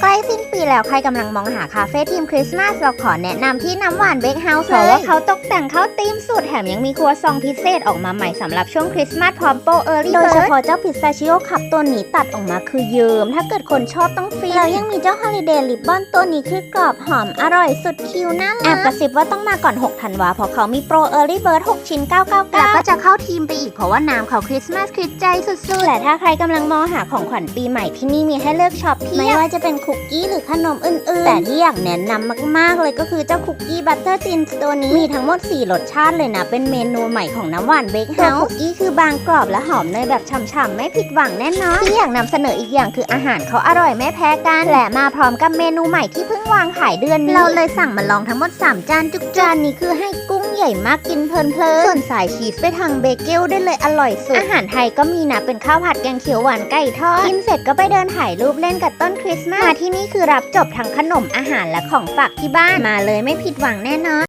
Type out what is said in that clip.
ใกล้สิ้นปีแล้วใครกำลังมองหาคาเฟ่ทีมคริสต์มาสเราขอแนะนำที่น้ำหวานเบคเฮาส์เพราะว่าเขาตกแต่งเข้าธีมสุดแถมยังมีครัวซองพิเศษออกมาใหม่สำหรับช่วงคริสต์มาสพร้อมโปรเออร์ลี่โดยเฉพาะเจ้าพิสตาชิโอคัพตัวนี้ตัดออกมาคือเยิมถ้าเกิดคนชอบต้องฟรีแล้วยังมีเจ้าฮอลิเดย์ลิบบอนตัวนี้คือกรอบหอมอร่อยสุดคิวน่ารักแอบกระซิบว่าต้องมาก่อน 6 ธันวาเพราะเขามีโปรเออร์ลี่เบิร์ด6ชิ้น 999แล้วก็จะเข้าทีมไปอีกเพราะว่าน้ำเขาคริสต์มาสคริสใจสุดๆแต่ถ้าใครกำลังมองหาของขวัญปีใหม่ที่นี่มีให้เลือกช็อปเพียบไม่ว่าจะเป็นคุุกกี้หรือขนมอื่นๆ แต่ที่อยากแนะนำมากๆเลยก็คือเจ้าคุกกี้บัตเตอร์จินตัวนี้มีทั้งหมด 4 รสชาติเลยนะ เป็นเมนูใหม่ของน้ำหวานเบคเฮาส์คุกกี้คือบางกรอบและหอมเนยแบบฉ่ำๆไม่ผิดหวังแน่นอนที่อยากนำเสนออีกอย่างคืออาหารเขาอร่อยไม่แพ้กันและมาพร้อมกับเมนูใหม่ที่เพิ่งวางขายเดือนนี้เราเลยสั่งมาลองทั้งหมด 3 จานจุกจานนี้คือให้กุ้ง ใหญ่มากกินเพลินๆส่วนสายชีสไปทางเบเกิลได้เลยอร่อยสุด อาหารไทยก็มีนะเป็นข้าวผัดแกงเขียวหวานไก่ทอดกินเสร็จก็ไปเดินถ่ายรูปเล่นกับต้นคริสต์มาสมาที่นี่คือรับจบทั้งขนมอาหารและของฝากที่บ้านมาเลยไม่ผิดหวังแน่นอน